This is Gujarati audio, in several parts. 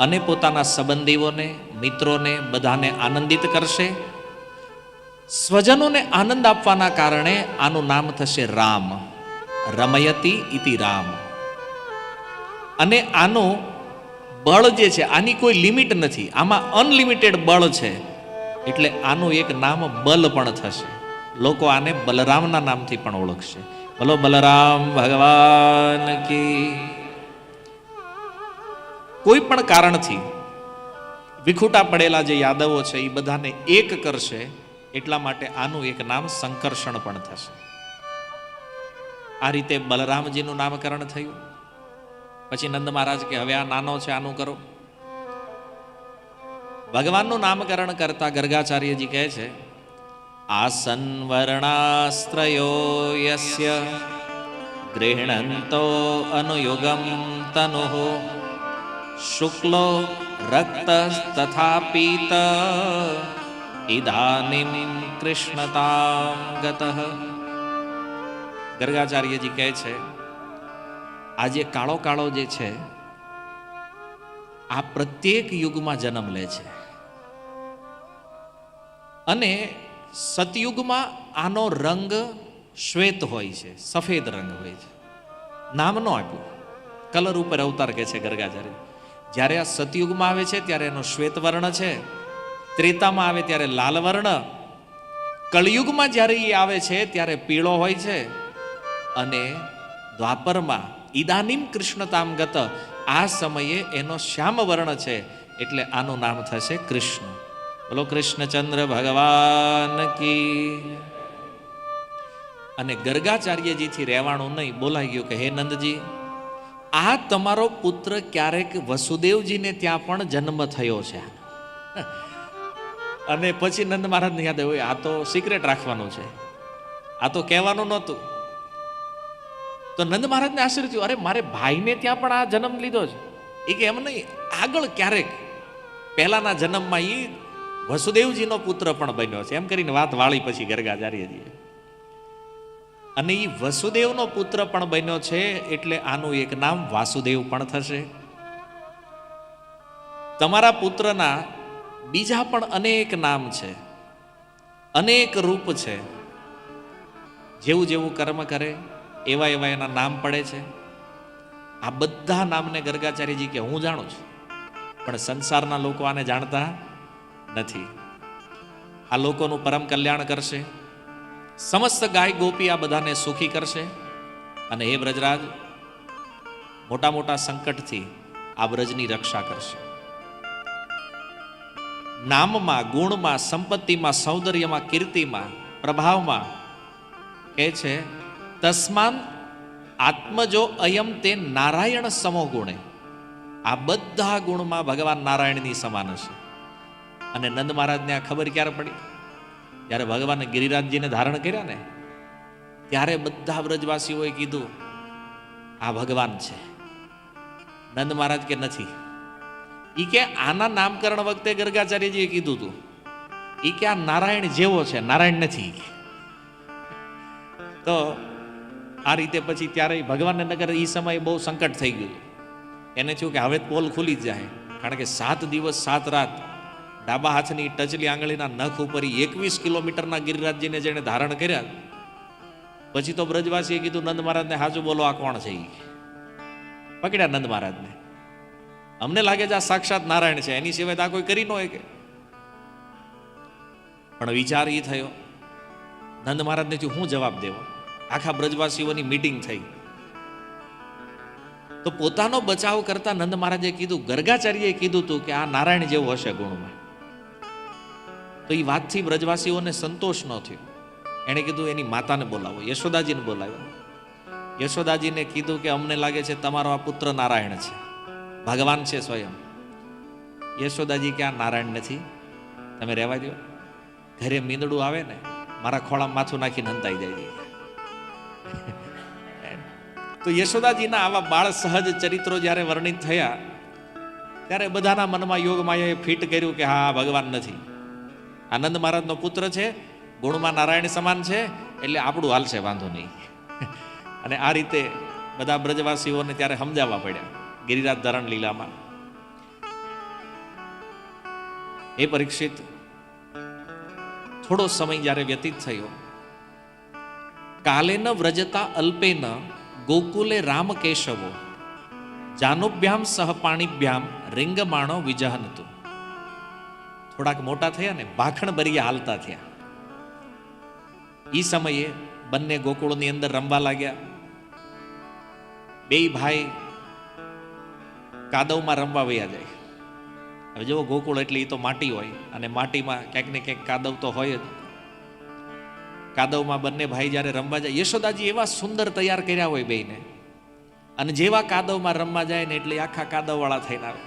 અને પોતાના સંબંધીઓને, મિત્રોને બધાને આનંદિત કરશે. સ્વજનોને આનંદ આપવાના કારણે આનું નામ થશે રામ. રમયતી ઇતિ રામ. અને આનું બળ જે છે, આની કોઈ લિમિટ નથી. આમાં અનલિમિટેડ બળ છે. એટલે આનું એક નામ બલ પણ થશે. લોકો આને બલરામના નામથી પણ ઓળખશે. બોલો, બલરામ ભગવાન કી કોઈ પણ કારણથી વિખૂટા પડેલા જે યાદવો છે, એ બધાને એક કરશે, એટલા માટે આનું એક નામ સંકર્ષણ પણ થશે. આ રીતે બલરામજીનું નામકરણ થયું. પછી નંદ મહારાજ કે, હવે આ નાનો છે, આનું કરો. ભગવાનનું નામકરણ કરતા ગર્ગાચાર્યજી કહે છે, આસન વર્ણાસ્ત્રયો યસ્ય ગૃહણંતો અનુયુગમ તનુ શુક્લો રક્ત તથા પીત ઇદાનિમ કૃષ્ણતામ ગતઃ ગર્ગાચાર્યજી કહે છે આ જે કાળો કાળો જે છે આ પ્રત્યેક યુગમાં જન્મ લે છે અને સતયુગમાં આનો રંગ શ્વેત હોય છે, સફેદ રંગ હોય છે. નામ ન આપ્યું. કલર ઉપર અવતાર કે છે ગર્ગાચાર્ય. જ્યારે આ સતયુગમાં આવે છે, ત્યારે એનો શ્વેત વર્ણ છે. ત્રેતામાં આવે ત્યારે લાલ વર્ણ. કળયુગમાં જ્યારે એ આવે છે, ત્યારે પીળો હોય છે. અને દ્વાપરમાં ઈદાનીમ કૃષ્ણતામ ગત આ સમયે એનો શ્યામ વર્ણ છે, એટલે આનું નામ થશે કૃષ્ણ. બોલો, કૃષ્ણચંદ્ર ભગવાન કી. અને ગર્ગાચાર્યજીથી રહેવાનું નહીં, બોલાઈ ગયું કે, હે નંદજી આ તમારો પુત્ર ક્યારેક વસુદેવજીને ત્યાં પણ જન્મ થયો છે. અને પછી નંદ મહારાજને યાદ આવ્યું, આ તો સિક્રેટ રાખવાનું છે. આ તો કહેવાનું નહોતું. તો નંદ મહારાજને આશ્ચર્ય થયું, અરે, મારે ભાઈને ત્યાં પણ આ જન્મ લીધો છે. એ કે, એમ નહીં, આગળ ક્યારેક પહેલાના જન્મમાં એ વસુદેવજીનો પુત્ર પણ બન્યો છે. એમ કરીને વાત વાળી પછી ગર્ગાચાર્યજીએ અને એ વસુદેવનો પુત્ર પણ બન્યો છે, એટલે આનું એક નામ વાસુદેવ પણ થશે. તમારા પુત્રના બીજા પણ અનેક નામ છે, અનેક રૂપ છે. જેવું જેવું કર્મ કરે, એવા એવા એના નામ પડે છે. આ બધા નામને ગર્ગાચાર્યજી કે, હું જાણું છું, પણ સંસારના લોકો આને જાણતા નથી. આ લોકોનું પરમ કલ્યાણ કરશે. સમસ્ત ગાય ગોપી આ બધાને સુખી કરશે? અને હે બ્રજરાજ, મોટા મોટા સંકટથી આ બ્રજની રક્ષા કરશે. નામમાં, ગુણમાં, સંપત્તિમાં, સૌંદર્યમાં, કીર્તિમાં, પ્રભાવમાં કહે છે, તસ્માન આત્મજો અયમ તે નારાયણ સમો ગુણે. આ બધા ગુણમાં ભગવાન નારાયણની સમાન હશે. અને નંદ મહારાજને આ ખબર ક્યારે પડી? જ્યારે ભગવાને ગિરિરાજજીને ધારણ કર્યા ને, ત્યારે બધા વ્રજવાસીઓએ કીધું, આ ભગવાન છે. નંદ મહારાજ કે, નથી. ઈ કે, આના નામકરણ વખતે ગર્ગાચાર્યજીએ કીધું હતું ઈ કે, આ નારાયણ જેવો છે. નારાયણ નથી. તો આ રીતે પછી ત્યારે ભગવાનને નગર એ સમયે બહુ સંકટ થઈ ગયું. એને થયું કે હવે પોલ ખુલી જ જાય. કારણ કે સાત દિવસ, સાત રાત ડાબા હાથની ટચલી આંગળીના નખ ઉપર એકવીસ કિલોમીટરના ગિરિરાજજીને જેણે ધારણ કર્યા. પછી તો બ્રજવાસીએ કીધું, નંદ મહારાજને હાજુ બોલો, આ કોણ છે પકડ્યા નંદ મહારાજને. અમને લાગે છે આ સાક્ષાત નારાયણ છે, એની સિવાય આ કોઈ કરી ન હોય કે પણ વિચાર એ થયો, નંદ મહારાજને થયું હું જવાબ દેવો? આખા બ્રજવાસીઓની મીટિંગ થઈ. તો પોતાનો બચાવ કરતા નંદ મહારાજે કીધું, ગર્ગાચાર્યએ કીધું હતું કે આ નારાયણ જેવું હશે ગુણમાં. તો એ વાતથી બ્રજવાસીઓને સંતોષ ન થયો. એણે કીધું, એની માતાને બોલાવો. યશોદાજીને બોલાવ્યો. યશોદાજીને કીધું કે, અમને લાગે છે તમારો આ પુત્ર નારાયણ છે. ભગવાન છે સ્વયં. યશોદાજી કે, આ નારાયણ નથી. તમે રહેવા દો ઘરે મીંદડું આવે ને, મારા ખોળામાં માથું નાખીને હંતાઈ જાય છે. તો યશોદાજીના આવા બાળ સહજ ચરિત્રો જ્યારે વર્ણિત થયા, ત્યારે બધાના મનમાં યોગમાં એ ફિટ કર્યું કે, હા, ભગવાન નથી. આનંદ મહારાજનો પુત્ર છે, ગુણમાં નારાયણ સમાન છે, એટલે આપણું હાલશે વાંધો નહીં. અને આ રીતે બધા બ્રજવાસીઓને ત્યારે સમજાવવા પડ્યા, ગિરિરાજ ધરણ લીલામાં. એ પરીક્ષિત થોડો સમય જ્યારે વ્યતીત થયો કાલે ન વ્રજતા અલ્પેન ગોકુલે રામ કેશવો જાનુભ્યામ સહ પાણીભ્યામ વિજહન વિજહનતું. થોડાક મોટા થયા ને ભાખણ ભરીયા હાલતા થયા. એ સમયે બંને ગોકુળની અંદર રમવા લાગ્યા. બે ભાઈ કાદવમાં રમવા વયા જાય. હવે જુઓ ગોકુળ એટલે એ તો માટી હોય અને માટીમાં ક્યાંક ને ક્યાંક કાદવ તો હોય જ. કાદવમાં બંને ભાઈ જ્યારે રમવા જાય, યશોદાજી એવા સુંદર તૈયાર કર્યા હોય બેને અને જેવા કાદવમાં રમવા જાય ને એટલે આખા કાદવવાળા થઈને આવે.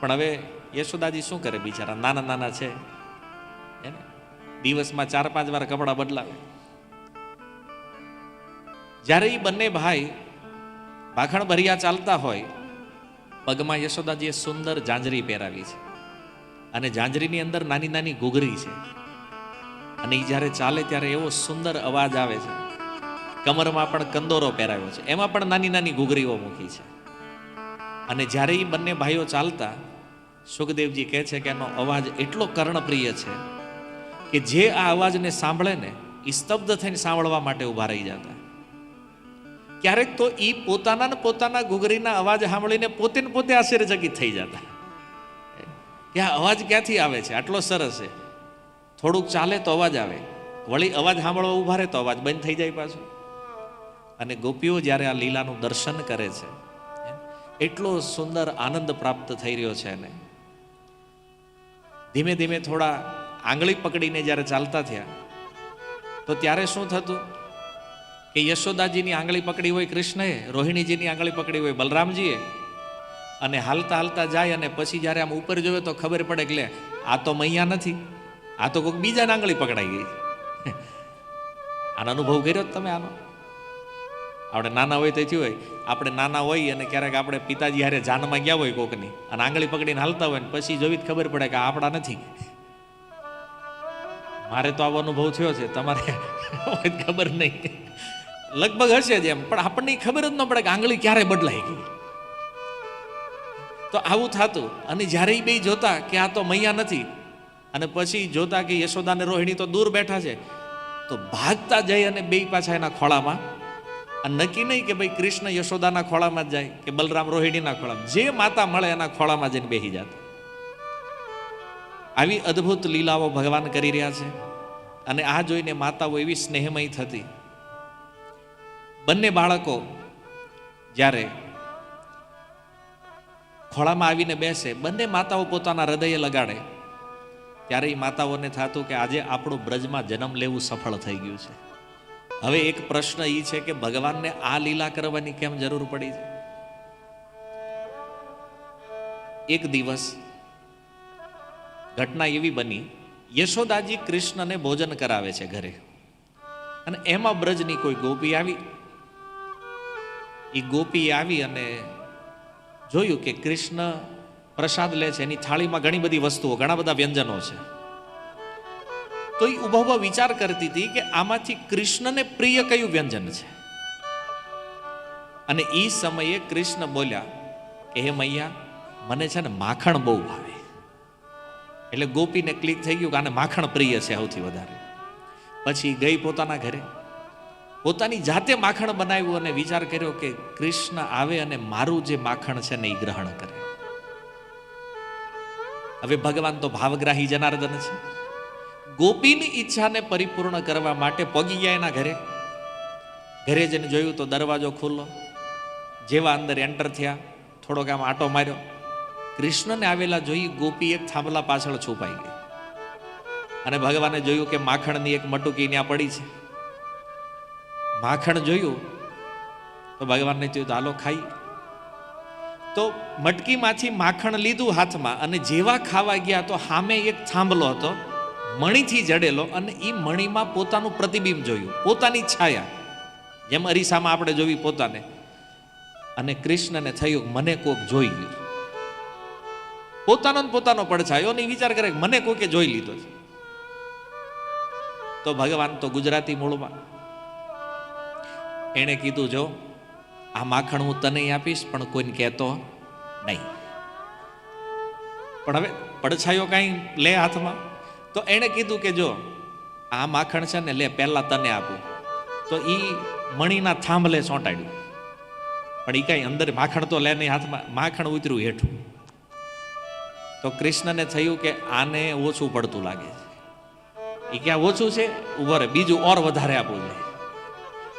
પણ હવે યશોદાજી શું કરે બિચારા? નાના નાના છે. દિવસમાં ચાર પાંચ વાર કપડાં બદલાવે. જ્યારે એ બંને ભાઈ ભાખણ ભર્યા ચાલતા હોય, પગમાં યશોદાજીએ સુંદર જાંજરી પહેરાવી છે. અને જાંજરીની અંદર નાની નાની ઘૂઘરી છે. અને એ જ્યારે ચાલે ત્યારે એવો સુંદર અવાજ આવે છે. કમરમાં પણ કંદોરો પહેરાવ્યો છે. એમાં પણ નાની નાની ઘૂઘરીઓ મૂકી છે. અને જ્યારે એ બંને ભાઈઓ ચાલતા સુખદેવજી કહે છે કે એનો અવાજ એટલો કર્ણપ્રિય છે કે જે આ અવાજને સાંભળે ને એ સ્તબ્ધ થઈને સાંભળવા માટે ઊભા રહી જતા. ક્યારેક તો એ પોતાના ને પોતાના ઘૂઘરીના અવાજ સાંભળીને પોતે ને પોતે આશ્ચર્યચકિત થઈ જતા. કે આ અવાજ ક્યાંથી આવે છે? આટલો સરસ છે. થોડુંક ચાલે તો અવાજ આવે. વળી અવાજ સાંભળવા ઊભા રહે તો અવાજ બંધ થઈ જાય પાછો. અને ગોપીઓ જ્યારે આ લીલાનું દર્શન કરે છે એટલો સુંદર આનંદ પ્રાપ્ત થઈ રહ્યો છે એને. ધીમે ધીમે થોડા આંગળી પકડીને જ્યારે ચાલતા થયા, તો ત્યારે શું થતું? કે યશોદાજીની આંગળી પકડી હોય કૃષ્ણએ, રોહિણીજીની આંગળી પકડી હોય બલરામજીએ, અને હાલતા હાલતા જાય અને પછી જ્યારે આમ ઉપર જોવે તો ખબર પડે કે લે, આ તો મૈયા નથી, આ તો કોઈક બીજાને આંગળી પકડાઈ ગઈ. આનો અનુભવ કર્યો તમે આનો? આપણે નાના હોય તેથી હોય. આપણે નાના હોય અને ક્યારેક આપણે પિતાજી હારે જાનમાં ગયા હોય કોકની અને આંગળી પકડીને હાલતા હોય ને પછી જોવી જ ખબર પડે કે આપણા નથી. મારે તો આવો અનુભવ થયો છે. તમારે ખબર નહીં. લગભગ હશે જ એમ, પણ આપણને ખબર જ ન પડે કે આંગળી ક્યારે બદલાઈ ગઈ. તો આવું થતું અને જ્યારે બે જોતા કે આ તો મૈયા નથી અને પછી જોતા કે યશોદા ને રોહિણી તો દૂર બેઠા છે, તો ભાગતા જઈ અને બે પાછા એના ખોળામાં નક્કી નહીં કે ભાઈ કૃષ્ણ યશોદાના ખોળામાં જ જાય કે બલરામ રોહિણીના ખોળામાં. જે માતા મળે એના ખોળામાં જઈને બેસી જાત. આવી અદ્ભુત લીલાઓ ભગવાન કરી રહ્યા છે અને આ જોઈને માતાઓ એવી સ્નેહમય થતી. બંને બાળકો જ્યારે ખોળામાં આવીને બેસે, બંને માતાઓ પોતાના હૃદયે લગાડે, ત્યારે એ માતાઓને થતું કે આજે આપણું બ્રજમાં જન્મ લેવું સફળ થઈ ગયું છે. હવે એક પ્રશ્ન એ છે કે ભગવાનને આ લીલા કરવાની કેમ જરૂર પડી છે? એક દિવસ ઘટના એવી બની, યશોદાજી કૃષ્ણને ભોજન કરાવે છે ઘરે. અને એમાં બ્રજની કોઈ ગોપી આવી. એ ગોપી આવી અને જોયું કે કૃષ્ણ પ્રસાદ લે છે, એની થાળીમાં ઘણી બધી વસ્તુઓ, ઘણા બધા વ્યંજનો છે. તો એ ઊભા ઊભા વિચાર કરતી હતી કે આમાંથી કૃષ્ણને પ્રિય કયું વ્યંજન છે? અને એ સમયે કૃષ્ણ બોલ્યા કે હે મૈયા, મને છે ને માખણ બહુ ભાવે. એટલે ગોપીને ક્લિક થઈ ગયું કે આને માખણ પ્રિય છે સૌથી વધારે. પછી ગઈ પોતાના ઘરે. પોતાની જાતે માખણ બનાવ્યું અને વિચાર કર્યો કે કૃષ્ણ આવે અને મારું જે માખણ છે ને એ ગ્રહણ કરે. હવે ભગવાન તો ભાવગ્રાહી જનાર્દન છે. ગોપીની ઈચ્છાને પરિપૂર્ણ કરવા માટે પગી ગયા એના ઘરે. ઘરે જઈને જોયું તો દરવાજો ખુલ્લો. જેવા અંદર એન્ટર થયા. થોડોક આમ આટો માર્યો. કૃષ્ણને આવેલા જોઈ ગોપી એક થાંભલા પાછળ છુપાઈ ગઈ. અને ભગવાને જોયું કે માખણની એક મટુકી ત્યાં પડી છે. માખણ જોયું તો ભગવાનને જોયું તો હાલો, ખાઈ. તો મટકીમાંથી માખણ લીધું હાથમાં અને જેવા ખાવા ગયા તો સામે એક થાંભલો હતો. મણીથી જડેલો અને એ મણીમાં પોતાનું પ્રતિબિંબ જોયું, પોતાની છાયા. જેમ અરીસામાં આપણે જોવી પોતાને. અને કૃષ્ણને થયું, મને કોક જોઈ ગયું પોતાનો પોતાનો પડછાયો ને વિચાર કરે મને કોકે જોઈ લીધો છે. તો ભગવાન તો ગુજરાતી મૂળમાં. એણે કીધું, જો, આ માખણ હું તને આપીશ, પણ કોઈને કહેતો નહીં. પણ હવે પડછાયો કાંઈ લે હાથમાં? તો એણે કીધું કે જો, આ માખણ છે ને લે, પહેલાં તને આપું. તો એ મણીના થાંભલે ચોંટાડ્યું પણ એ કાંઈ અંદર માખણ તો લે નહીં, હાથમાં માખણ ઉતર્યું હેઠું. તો કૃષ્ણને થયું કે આને ઓછું પડતું લાગે છે. એ ક્યાં ઓછું છે? ઊભો બીજું ઓર વધારે આપવું જોઈએ.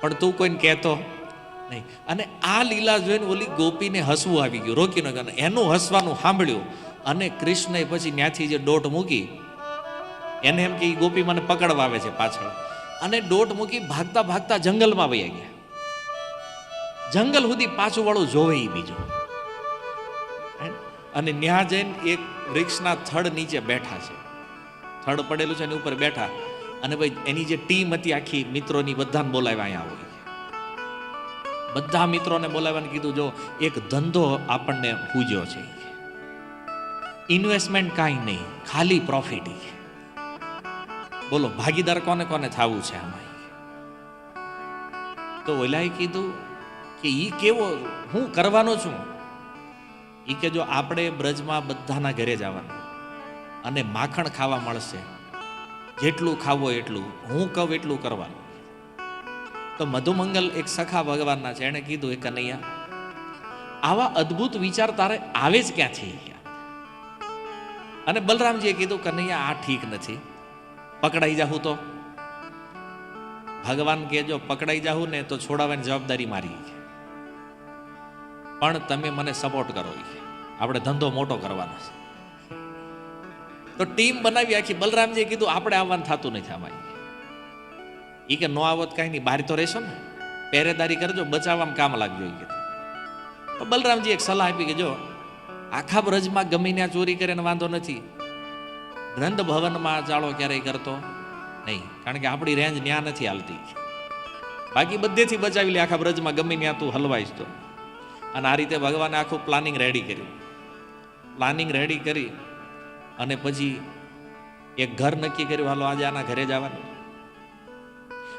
પણ તું કોઈને કહેતો નહીં. અને આ લીલા જોઈને ઓલી ગોપીને હસવું આવી ગયું. રોકી ન ગયું એનું હસવાનું સાંભળ્યું અને કૃષ્ણએ પછી ત્યાંથી જે દોટ મૂકી એને એમ કે ગોપી મને પકડવા આવે છે પાછળ. અને દોટ મૂકી ભાગતા ભાગતા જંગલમાં વયા ગયા. જંગલ સુધી પાછું વાળું જોવે એ બીજું. અને ન્યા જઈને એક વૃક્ષના થડ નીચે બેઠા છે. થડ પડેલું છે એની ઉપર બેઠા. અને ભાઈ એની જે ટીમ હતી આખી મિત્રોની બધાને બોલાવ્યા અહીંયા આવો બધા મિત્રોને બોલાવ્યાને કીધું, જો, એક ધંધો આપણને પૂજ્યો છે. ઇન્વેસ્ટમેન્ટ કાંઈ નહીં, ખાલી પ્રોફિટ બોલો, ભાગીદાર કોને કોને થવું છે આમાં? તો ઓલાએ કીધું કે ઈ કેવો, હું કરવાનો છું? ઈ કે જો આપણે બ્રજમાં બધાના ઘરે જવાનું. અને માખણ ખાવા મળશે. જેટલું ખાવો એટલું, હું કહું એટલું કરવાનું. તો મધુમંગલ એક સખા ભગવાનના છે, એણે કીધું, એ કનૈયા, આવા અદ્ભુત વિચાર તારે આવે જ ક્યાંથી અને બલરામજીએ કીધું, કનૈયા, આ ઠીક નથી. પકડાઈ જાઉં તો? ભગવાન કે જો પકડાઈ જાઉં ને તો છોડાવવાની જવાબદારી મારી પણ તમે મને સપોર્ટ કરો આપણે ધંધો મોટો કરવાનો છે. તો ટીમ બનાવી આખી. બલરામજીએ કીધું, આપણે આવવાનું થતું નથી આમાં ઈ. કે, નો આવત કાંઈ નહીં બહાર તો રહેશો ને. પહેરેદારી કરજો, બચાવવામાં કામ લાગજો એ તો બલરામજી એક સલાહ આપી કે, જો, આખા બ્રજમાં ગમીને ચોરી કરે ને વાંધો નથી. નંદ ભવનમાં ચાળો ક્યારેય કરતો નહીં, કારણ કે આપણી રેન્જ ન્યા નથી હાલતી. બાકી બધેથી બચાવી લે, આખા બ્રજમાં ગમે ત્યાં તું હલવાઈશ તો. અને આ રીતે ભગવાને આખું પ્લાનિંગ રેડી કર્યું. પ્લાનિંગ રેડી કરી અને પછી એક ઘર નક્કી કર્યું, હાલો, આજે આના ઘરે જવાનું.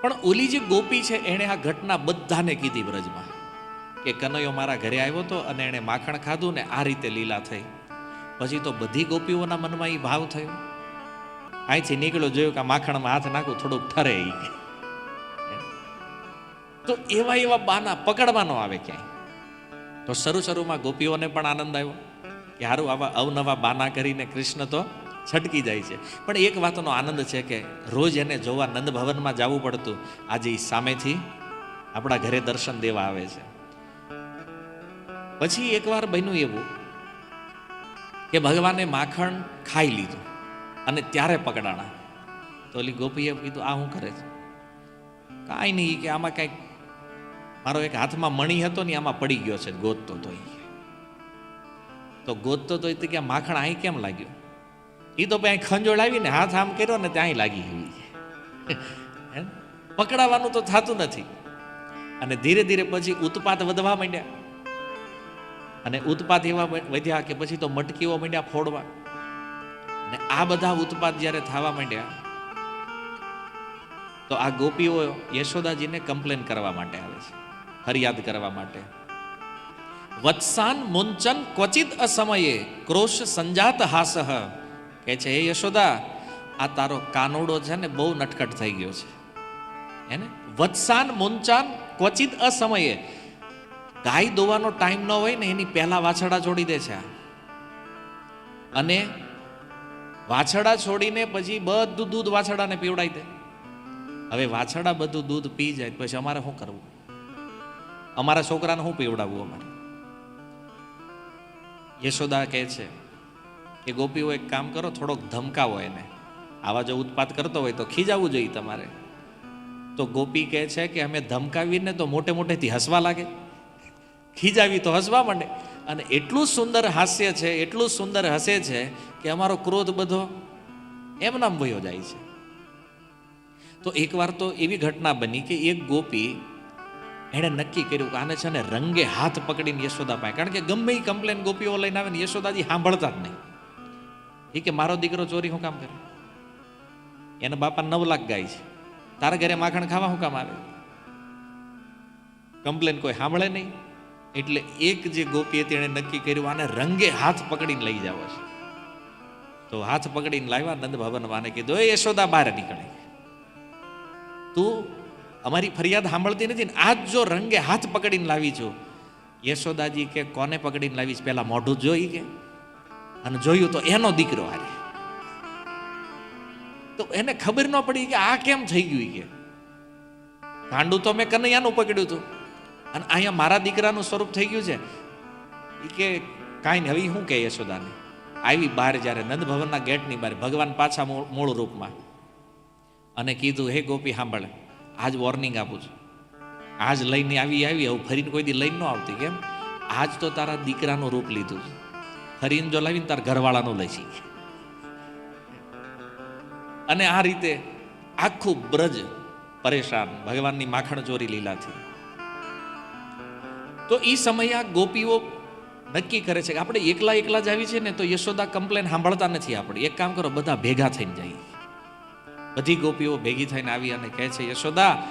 પણ ઓલી જે ગોપી છે, એણે આ ઘટના બધાને કીધી બ્રજમાં કે કનૈયો મારા ઘરે આવ્યો હતો અને એણે માખણ ખાધું ને આ રીતે લીલા થઈ. પછી તો બધી ગોપીઓના મનમાં એ ભાવ થયો. અહીંથી નીકળ્યો જોયું કે માખણમાં હાથ નાખું, થોડુંક ઠરે. તો એવા એવા બાના પકડવાનો આવે ક્યાંય. તો શરૂ શરૂમાં ગોપીઓને પણ આનંદ આવ્યો કે સારું આવા અવનવા બાના કરીને કૃષ્ણ તો છટકી જાય છે. પણ એક વાતનો આનંદ છે કે રોજ એને જોવા નંદ ભવનમાં જવું પડતું. આજે સામેથી આપણા ઘરે દર્શન દેવા આવે છે. પછી એકવાર બન્યું એવું કે ભગવાને માખણ ખાઈ લીધું અને ત્યારે પકડાણા. તો ઓલી ગોપીએ કીધું, આ શું કરે છે? કાંઈ નહીં, કે આમાં કાંઈક મારો એક હાથમાં મણી હતો ને આમાં પડી ગયો છે, ગોતતો તો ઈ. તો ગોતતો તો એ કે માખણ અહીં કેમ લાગ્યું? એ તો ભાઈ ખંજોળ આવીને હાથ આમ કર્યો ને ત્યાં લાગી હે? પકડાવાનું તો થતું નથી. અને ધીરે ધીરે પછી ઉત્પાત વધવા માંડ્યા. અને ઉત્પાદ એવા વધ્યા કે પછી તો મટકીઓ માંડ્યા ફોડવા. ને આ બધા ઉત્પાદ જ્યારે થવા માંડ્યા, તો આ ગોપીઓ યશોદાજીને કમ્પ્લેન કરવા માટે આવે છે, ફરિયાદ કરવા માટે. વત્સાન મુંચન ક્વચિત અસમયે ક્રોશ સંજાત હાસહ. કે છે, હે યશોદા, આ તારો કાનોડો છે ને બહુ નટકટ થઈ ગયો છે. એને વત્સાન મુંચાન ક્વચિત અસમયે ગાય દોવાનો ટાઈમ ન હોય ને એની પહેલા વાછડા છોડી દે છે. અને વાછડા છોડીને પછી બધું દૂધ વાછડાને પીવડાવી દે. હવે વાછડા બધું દૂધ પી જાય પછી અમારે શું કરવું? અમારા છોકરાને શું પીવડાવવું અમારે? યશોદા કહે છે કે, ગોપીઓ, એક કામ કરો, થોડોક ધમકાવો એને. આવા જો ઉત્પાત કરતો હોય તો ખીજાવવું જોઈએ તમારે. તો ગોપી કહે છે કે, અમે ધમકાવીને તો મોટે મોટેથી હસવા લાગે. ખીજાવી તો હસવા માંડે. અને એટલું સુંદર હાસ્ય છે, એટલું સુંદર હસે છે કે અમારો ક્રોધ બધો એમનામ વયો જાય છે. તો એકવાર તો એવી ઘટના બની કે એક ગોપી એણે નક્કી કર્યું કે આને છે ને રંગે હાથ પકડીને યશોદા પાસે. કારણ કે ગમે એ કમ્પ્લેન ગોપીઓ લઈને આવે ને યશોદાજી સાંભળતા જ નહીં. એ કે મારો દીકરો ચોરી શું કામ કરે? એના બાપા નવ લાખ ગાય છે. તારા ઘરે માખણ ખાવા શું કામ આવે? કમ્પ્લેન કોઈ સાંભળે નહીં? એટલે એક જે ગોપી તેણે નક્કી કર્યું, આને રંગે હાથ પકડીને લઈ જાવ છે. તો હાથ પકડીને લાવ્યા, નંદ ભવન માને કીધું, એ યશોદા, બહાર નીકળે. તું અમારી ફરિયાદ સાંભળતી નથી ને, આજ જો રંગે હાથ પકડીને લાવી છું, યશોદાજી કે, કોને પકડીને લાવી છે? પેલા મોઢું જોઈ કે. અને જોયું તો એનો દીકરો હારે. તો એને ખબર ન પડી કે આ કેમ થઈ ગયું કે. ભાંડું તો મેં કનૈયાનું પકડ્યું હતું. અને અહીંયા મારા દીકરાનું સ્વરૂપ થઈ ગયું છે. એ કે કાંઈ નહીં હવે શું કહે યશોદાને? આવી બહાર જ્યારે નંદ ભવનના ગેટની બહાર ભગવાન પાછા મૂળ રૂપમાં. અને કીધું, હે ગોપી, સાંભળ, આજ વોર્નિંગ આપું છું. આજ લઈને આવી આવી, આવું ફરીને કોઈ દી લઈને ન આવતી, કેમ? આજ તો તારા દીકરાનું રૂપ લીધું છે. ફરીને જો લાવીને તારા ઘરવાળાનું લઈ શીખ અને આ રીતે આખું બ્રજ પરેશાન, ભગવાનની માખણ ચોરી લીલાથી. તો એ સમયે આ ગોપીઓ નક્કી કરે છે કે આપણે એકલા એકલા જ આવી છે ને તો યશોદા કમ્પ્લેન સાંભળતા નથી આપણે. એક કામ કરો, બધા ભેગા થઈને જઈએ. બધી ગોપીઓ ભેગી થઈને આવી અને કહે છે, યશોદા